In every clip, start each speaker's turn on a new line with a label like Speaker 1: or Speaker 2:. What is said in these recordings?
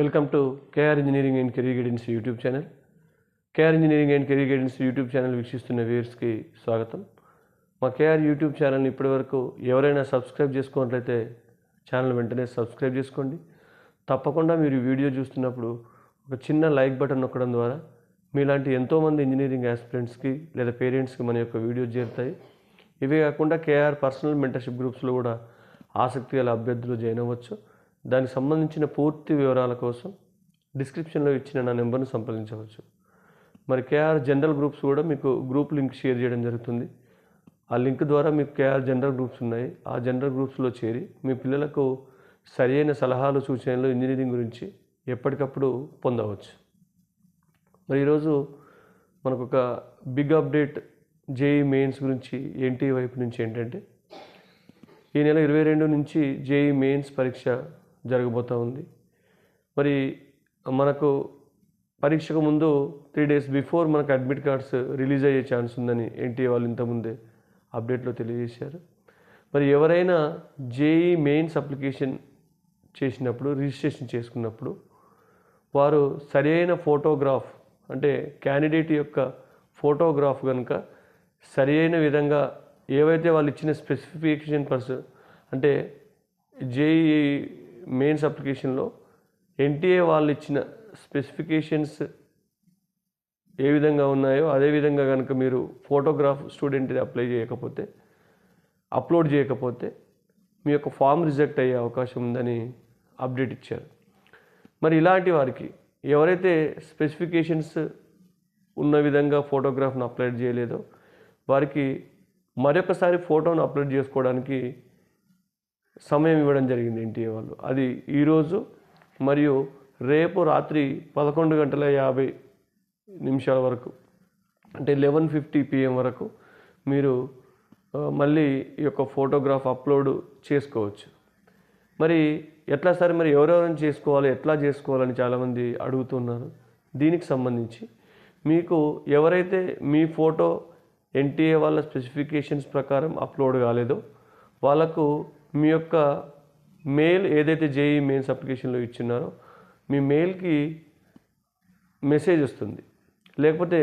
Speaker 1: Welcome to KR engineering and career guidance YouTube channel KR engineering and career guidance YouTube channel వీక్షిస్తున్న వ్యూయర్స్కి స్వాగతం. మా KR YouTube ఛానల్ని ఇప్పటివరకు ఎవరైనా సబ్స్క్రైబ్ చేసుకున్నట్లయితే ఛానల్ వెంటనే సబ్స్క్రైబ్ చేసుకోండి. తప్పకుండా మీరు వీడియో చూస్తున్నప్పుడు ఒక చిన్న లైక్ బటన్ నొక్కడం ద్వారా మీలాంటి ఎంతోమంది ఇంజనీరింగ్ ఆస్పిరెంట్స్కి లేదా పేరెంట్స్కి మన యొక్క వీడియో చేరుతాయి. ఇవే కాకుండా కేఆర్ పర్సనల్ మెంటర్షిప్ గ్రూప్స్లో కూడా ఆసక్తి గల అభ్యర్థులు జాయిన్ అవ్వచ్చు. దానికి సంబంధించిన పూర్తి వివరాల కోసం డిస్క్రిప్షన్లో ఇచ్చిన నా నెంబర్ను సంప్రదించవచ్చు. మరి కేఆర్ జనరల్ గ్రూప్స్ కూడా మీకు గ్రూప్ లింక్ షేర్ చేయడం జరుగుతుంది. ఆ లింక్ ద్వారా మీకు కేఆర్ జనరల్ గ్రూప్స్ ఉన్నాయి. ఆ జనరల్ గ్రూప్స్లో చేరి మీ పిల్లలకు సరైన సలహాలు సూచనలు ఇంజనీరింగ్ గురించి ఎప్పటికప్పుడు పొందవచ్చు. మరి ఈరోజు మనకు ఒక బిగ్ అప్డేట్ జేఈ మెయిన్స్ గురించి ఎన్టీ వైపు నుంచి ఏంటంటే ఈ నెల ఇరవై రెండు నుంచి జేఈ మెయిన్స్ పరీక్ష జరగబోతూ ఉంది. మరి మనకు పరీక్షకు ముందు త్రీ డేస్ బిఫోర్ మనకు అడ్మిట్ కార్డ్స్ రిలీజ్ అయ్యే ఛాన్స్ ఉందని ఎన్టీఏ వాళ్ళు ఇంతకుముందే అప్డేట్లో తెలియజేశారు. మరి ఎవరైనా జేఈ మెయిన్స్ అప్లికేషన్ చేసినప్పుడు రిజిస్ట్రేషన్ చేసుకున్నప్పుడు వారు సరైన ఫోటోగ్రాఫ్ అంటే క్యాండిడేట్ యొక్క ఫోటోగ్రాఫ్ కనుక సరి అయిన విధంగా ఏవైతే వాళ్ళు ఇచ్చిన స్పెసిఫికేషన్ పర్స్ అంటే జేఈ మెయిన్స్ అప్లికేషన్లో ఎన్టీఏ వాళ్ళు ఇచ్చిన స్పెసిఫికేషన్స్ ఏ విధంగా ఉన్నాయో అదే విధంగా కనుక మీరు ఫోటోగ్రాఫ్ స్టూడెంట్ అప్లై చేయకపోతే అప్లోడ్ చేయకపోతే మీ యొక్క ఫామ్ రిజెక్ట్ అయ్యే అవకాశం ఉందని అప్డేట్ ఇచ్చారు. మరి ఇలాంటి వారికి ఎవరైతే స్పెసిఫికేషన్స్ ఉన్న విధంగా ఫోటోగ్రాఫ్ను అప్లోడ్ చేయలేదో వారికి మరొకసారి ఫోటోను అప్లోడ్ చేసుకోవడానికి సమయం ఇవ్వడం జరిగింది ఎన్టీఏ వాళ్ళు. అది ఈరోజు మరియు రేపు రాత్రి పదకొండు గంటల యాభై నిమిషాల వరకు అంటే లెవెన్ ఫిఫ్టీ పిఎం వరకు మీరు మళ్ళీ ఈ యొక్క ఫోటోగ్రాఫ్ అప్లోడ్ చేసుకోవచ్చు. మరి ఎట్లా సార్ మరి ఎవరెవరిని చేసుకోవాలి ఎట్లా చేసుకోవాలని చాలామంది అడుగుతున్నారు. దీనికి సంబంధించి మీకు ఎవరైతే మీ ఫోటో ఎన్టీఏ వాళ్ళ స్పెసిఫికేషన్స్ ప్రకారం అప్లోడ్ కాలేదో వాళ్ళకు మీ యొక్క మెయిల్ ఏదైతే జేఈ మెయిన్స్ అప్లికేషన్లో ఇచ్చినారో మీ మెయిల్కి మెసేజ్ వస్తుంది. లేకపోతే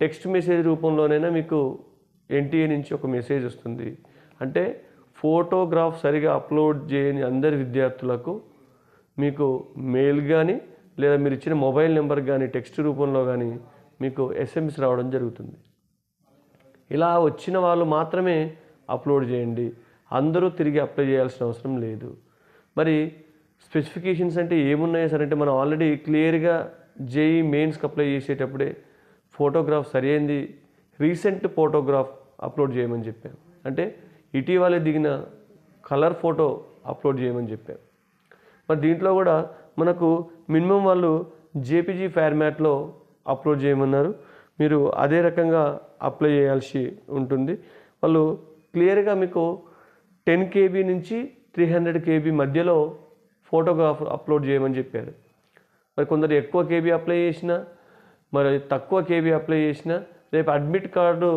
Speaker 1: టెక్స్ట్ మెసేజ్ రూపంలోనైనా మీకు ఎన్టీఏ నుంచి ఒక మెసేజ్ వస్తుంది. అంటే ఫోటోగ్రాఫ్ సరిగా అప్లోడ్ చేయని అందరి విద్యార్థులకు మీకు మెయిల్ కానీ లేదా మీరు ఇచ్చిన మొబైల్ నెంబర్ కానీ టెక్స్ట్ రూపంలో కానీ మీకు ఎస్ఎంఎస్ రావడం జరుగుతుంది. ఇలా వచ్చిన వాళ్ళు మాత్రమే అప్లోడ్ చేయండి. అందరూ తిరిగి అప్లై చేయాల్సిన అవసరం లేదు. మరి స్పెసిఫికేషన్స్ అంటే ఏమున్నాయి సార్ అంటే మనం ఆల్రెడీ క్లియర్గా జేఈ మెయిన్స్కి అప్లై చేసేటప్పుడే ఫోటోగ్రాఫ్ సరైంది. రీసెంట్ ఫోటోగ్రాఫ్ అప్లోడ్ చేయమని చెప్పాం. అంటే ఇటీవలే దిగిన కలర్ ఫోటో అప్లోడ్ చేయమని చెప్పాం. మరి దీంట్లో కూడా మనకు మినిమం వాళ్ళు జేపీజీ ఫార్మాట్లో అప్లోడ్ చేయమన్నారు. మీరు అదే రకంగా అప్లై చేయాల్సి ఉంటుంది. వాళ్ళు క్లియర్గా మీకు టెన్ కేబీ నుంచి త్రీ హండ్రెడ్ కేబీ మధ్యలో ఫోటోగ్రాఫ్ అప్లోడ్ చేయమని చెప్పారు. మరి కొందరు ఎక్కువ కేబీ అప్లై చేసినా మరి తక్కువ కేబీ అప్లై చేసినా రేపు అడ్మిట్ కార్డు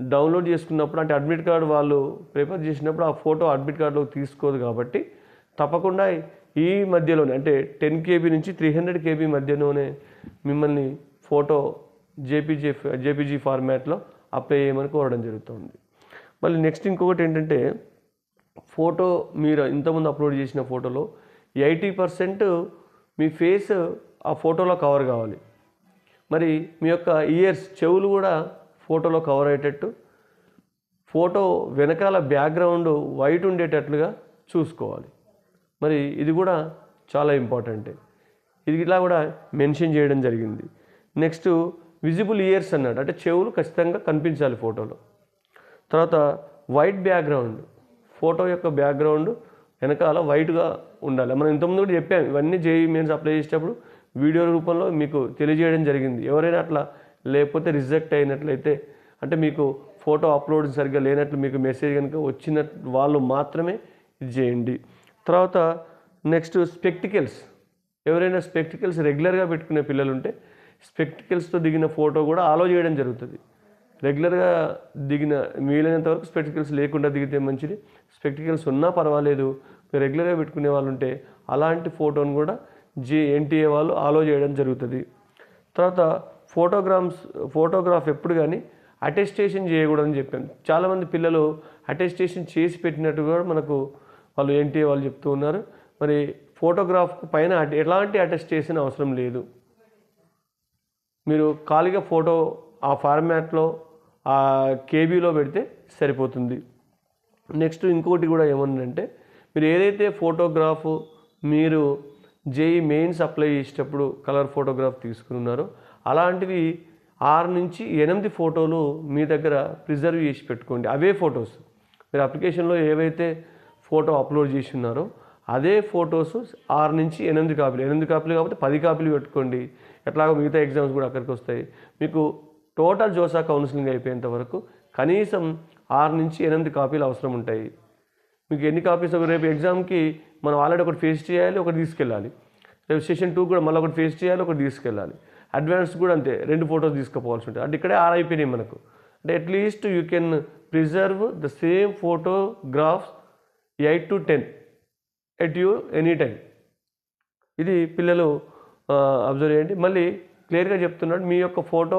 Speaker 1: డౌన్లోడ్ చేసుకున్నప్పుడు అంటే అడ్మిట్ కార్డు వాళ్ళు ప్రిపేర్ చేసినప్పుడు ఆ ఫోటో అడ్మిట్ కార్డులోకి తీసుకోదు కాబట్టి తప్పకుండా ఈ మధ్యలోనే అంటే టెన్ కేబీ నుంచి త్రీ హండ్రెడ్ కేబీ మధ్యలోనే మిమ్మల్ని ఫోటో జేపీజీ జేపీజీ ఫార్మాట్లో అప్లై చేయమని కోరడం జరుగుతుంది. మళ్ళీ నెక్స్ట్ ఇంకొకటి ఏంటంటే ఫోటో మీరు ఇంతకుముందు అప్లోడ్ చేసిన ఫోటోలో ఎయిటీ పర్సెంట్ మీ ఫేస్ ఆ ఫోటోలో కవర్ కావాలి. మరి మీ యొక్క ఇయర్స్ చెవులు కూడా ఫోటోలో కవర్ అయ్యేటట్టు ఫోటో వెనకాల బ్యాక్గ్రౌండ్ వైట్ ఉండేటట్లుగా చూసుకోవాలి. మరి ఇది కూడా చాలా ఇంపార్టెంటే. ఇది ఇట్లా కూడా మెన్షన్ చేయడం జరిగింది. నెక్స్ట్ విజిబుల్ ఇయర్స్ అన్నాడు. అంటే చెవులు ఖచ్చితంగా కనిపించాలి ఫోటోలో. తర్వాత వైట్ బ్యాక్గ్రౌండ్. ఫోటో యొక్క బ్యాక్గ్రౌండ్ వెనకాల వైట్గా ఉండాలి. మనం ఇంతకుముందు కూడా చెప్పాం ఇవన్నీ జేఈ మెయిన్స్ అప్లై చేసేటప్పుడు వీడియో రూపంలో మీకు తెలియజేయడం జరిగింది. ఎవరైనా అట్లా లేకపోతే రిజెక్ట్ అయినట్లయితే అంటే మీకు ఫోటో అప్లోడ్ సరిగ్గా లేనట్లు మీకు మెసేజ్ కనుక వచ్చిన వాళ్ళు మాత్రమే ఇది చేయండి. తర్వాత నెక్స్ట్ స్పెక్టికల్స్. ఎవరైనా స్పెక్టికల్స్ రెగ్యులర్గా పెట్టుకునే పిల్లలు ఉంటే స్పెక్టికల్స్తో దిగిన ఫోటో కూడా ఆలో చేయడం జరుగుతుంది. రెగ్యులర్గా దిగిన వీలైనంత వరకు స్పెక్టికల్స్ లేకుండా దిగితే మంచిది. స్పెక్టికల్స్ ఉన్నా పర్వాలేదు. మీరు రెగ్యులర్గా పెట్టుకునే వాళ్ళు ఉంటే అలాంటి ఫోటోను కూడా జే ఎన్టీఏ వాళ్ళు ఆలో చేయడం జరుగుతుంది. తర్వాత ఫోటోగ్రామ్స్ ఫోటోగ్రాఫ్ ఎప్పుడు కానీ అటెస్టేషన్ చేయకూడదని చెప్పాను. చాలామంది పిల్లలు అటెస్టేషన్ చేసి పెట్టినట్టు కూడా మనకు వాళ్ళు ఎన్టీఏ వాళ్ళు చెప్తూ ఉన్నారు. మరి ఫోటోగ్రాఫ్ పైన ఎలాంటి అటెస్టేషన్ అవసరం లేదు. మీరు ఖాళీగా ఫోటో ఆ ఫార్మాట్లో కేబీలో పెడితే సరిపోతుంది. నెక్స్ట్ ఇంకోటి కూడా ఏమన్నంటే మీరు ఏదైతే ఫోటోగ్రాఫ్ మీరు జేఈ మెయిన్స్ అప్లై చేసేటప్పుడు కలర్ ఫోటోగ్రాఫ్ తీసుకున్నారో అలాంటివి ఆరు నుంచి ఎనిమిది ఫోటోలు మీ దగ్గర ప్రిజర్వ్ చేసి పెట్టుకోండి. అవే ఫొటోస్. మీరు అప్లికేషన్లో ఏవైతే ఫోటో అప్లోడ్ చేసి ఉన్నారో అదే ఫొటోస్ ఆరు నుంచి ఎనిమిది కాపీలు. ఎనిమిది కాపీలు కాబట్టి పది కాపీలు పెట్టుకోండి. ఎట్లాగో మిగతా ఎగ్జామ్స్ కూడా అక్కడికి వస్తాయి. మీకు టోటల్ జోసా కౌన్సిలింగ్ అయిపోయేంత వరకు కనీసం ఆరు నుంచి ఎనిమిది కాపీలు అవసరం ఉంటాయి. మీకు ఎన్ని కాపీస్ రేపు ఎగ్జామ్కి మనం ఆల్రెడీ ఒకటి ఫేస్ చేయాలి ఒకటి తీసుకెళ్ళాలి. రేపు సెషన్ టూ కూడా మళ్ళీ ఒకటి ఫేస్ చేయాలి ఒకటి తీసుకెళ్ళాలి. అడ్వాన్స్ కూడా అంతే రెండు ఫొటోస్ తీసుకుపోవాల్సి ఉంటుంది. అంటే ఇక్కడే ఆరు అయిపోయినాయి మనకు. అంటే at least you can preserve the same photographs eight to ten at you any time ఇది పిల్లలు అబ్జర్వ్ చేయండి. మళ్ళీ క్లియర్గా చెప్తున్నాడు మీ యొక్క ఫోటో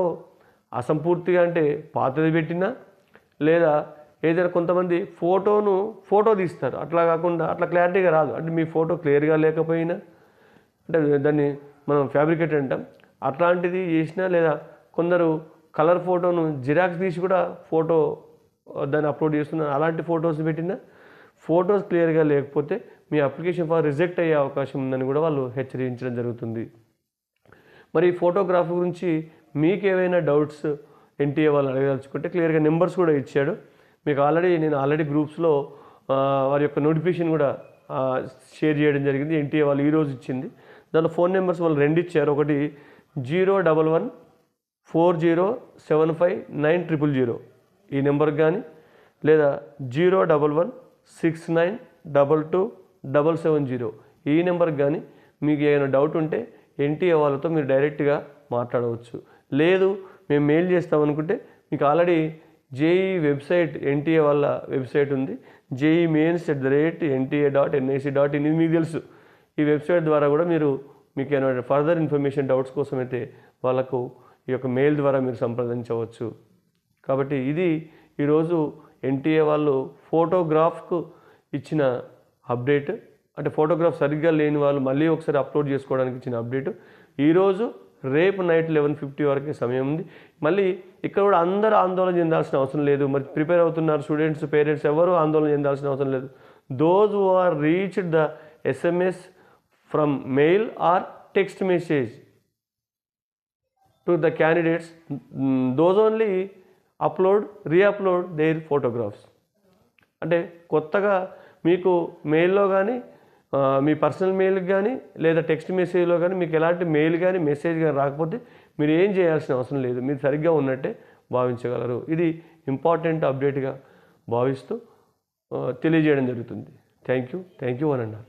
Speaker 1: అసంపూర్తిగా అంటే పాతది పెట్టినా లేదా ఏదైనా కొంతమంది ఫోటోను ఫోటో తీస్తారు. అట్లా కాకుండా అట్లా క్లారిటీగా రాదు. అంటే మీ ఫోటో క్లియర్గా లేకపోయినా అంటే దాన్ని మనం ఫ్యాబ్రికేట్ అంటాం. అట్లాంటిది చేసినా లేదా కొందరు కలర్ ఫోటోను జిరాక్స్ తీసి కూడా ఫోటో దాన్ని అప్లోడ్ చేస్తున్నారు. అలాంటి ఫొటోస్ పెట్టినా ఫొటోస్ క్లియర్గా లేకపోతే మీ అప్లికేషన్ ఫార్ రిజెక్ట్ అయ్యే అవకాశం ఉందని కూడా వాళ్ళు హెచ్చరించడం జరుగుతుంది. మరి ఈ ఫోటోగ్రాఫ్ గురించి మీకు ఏవైనా డౌట్స్ ఎన్టీఏ వాళ్ళు అడగదలుచుకుంటే క్లియర్గా నెంబర్స్ కూడా ఇచ్చాడు. మీకు ఆల్రెడీ నేను ఆల్రెడీ గ్రూప్స్లో వారి యొక్క నోటిఫికేషన్ కూడా షేర్ చేయడం జరిగింది. ఎన్టీఏ వాళ్ళు ఈరోజు ఇచ్చింది. దాంట్లో ఫోన్ నెంబర్స్ వాళ్ళు రెండు ఇచ్చారు. ఒకటి zero double one four zero seven five nine triple zero. ఈ నెంబర్కి కానీ లేదా zero double one six nine double two double seven zero. ఈ నెంబర్కి కానీ మీకు ఏమైనా డౌట్ ఉంటే ఎన్టీఏ వాళ్ళతో మీరు డైరెక్ట్గా మాట్లాడవచ్చు. లేదు మేము మెయిల్ చేస్తామనుకుంటే మీకు ఆల్రెడీ జేఈ వెబ్సైట్ ఎన్టీఏ వాళ్ళ వెబ్సైట్ ఉంది. JEE mains at the rate NTA dot NIC dot in ఇది మీకు తెలుసు. ఈ వెబ్సైట్ ద్వారా కూడా మీరు మీకు ఏమైనా ఫర్దర్ ఇన్ఫర్మేషన్ డౌట్స్ కోసం అయితే వాళ్ళకు ఈ యొక్క మెయిల్ ద్వారా మీరు సంప్రదించవచ్చు. కాబట్టి ఇది ఈరోజు ఎన్టీఏ వాళ్ళు ఫోటోగ్రాఫ్కు ఇచ్చిన అప్డేట్. అంటే ఫోటోగ్రాఫ్ సరిగ్గా లేని వాళ్ళు మళ్ళీ ఒకసారి అప్లోడ్ చేసుకోవడానికి ఇచ్చిన అప్డేట్. ఈరోజు రేపు నైట్ లెవెన్ ఫిఫ్టీ వరకే సమయం ఉంది. మళ్ళీ ఇక్కడ కూడా అందరూ ఆందోళన చెందాల్సిన అవసరం లేదు. మరి ప్రిపేర్ అవుతున్నారు స్టూడెంట్స్ పేరెంట్స్ ఎవరు ఆందోళన చెందాల్సిన అవసరం లేదు. Those who are reached the SMS from mail or text message to the candidates those only upload reupload their photographs అంటే కొత్తగా మీకు మెయిల్లో కానీ మీ పర్సనల్ మెయిల్కి కానీ లేదా టెక్స్ట్ మెసేజ్లో కానీ మీకు ఎలాంటి మెయిల్ కానీ మెసేజ్ కానీ రాకపోతే మీరు ఏం చేయాల్సిన అవసరం లేదు. మీరు సరిగ్గా ఉన్నట్టే భావించగలరు. ఇది ఇంపార్టెంట్ అప్డేట్గా భావిస్తూ తెలియజేయడం జరుగుతుంది. Thank you. థ్యాంక్ యూ అని అన్నారు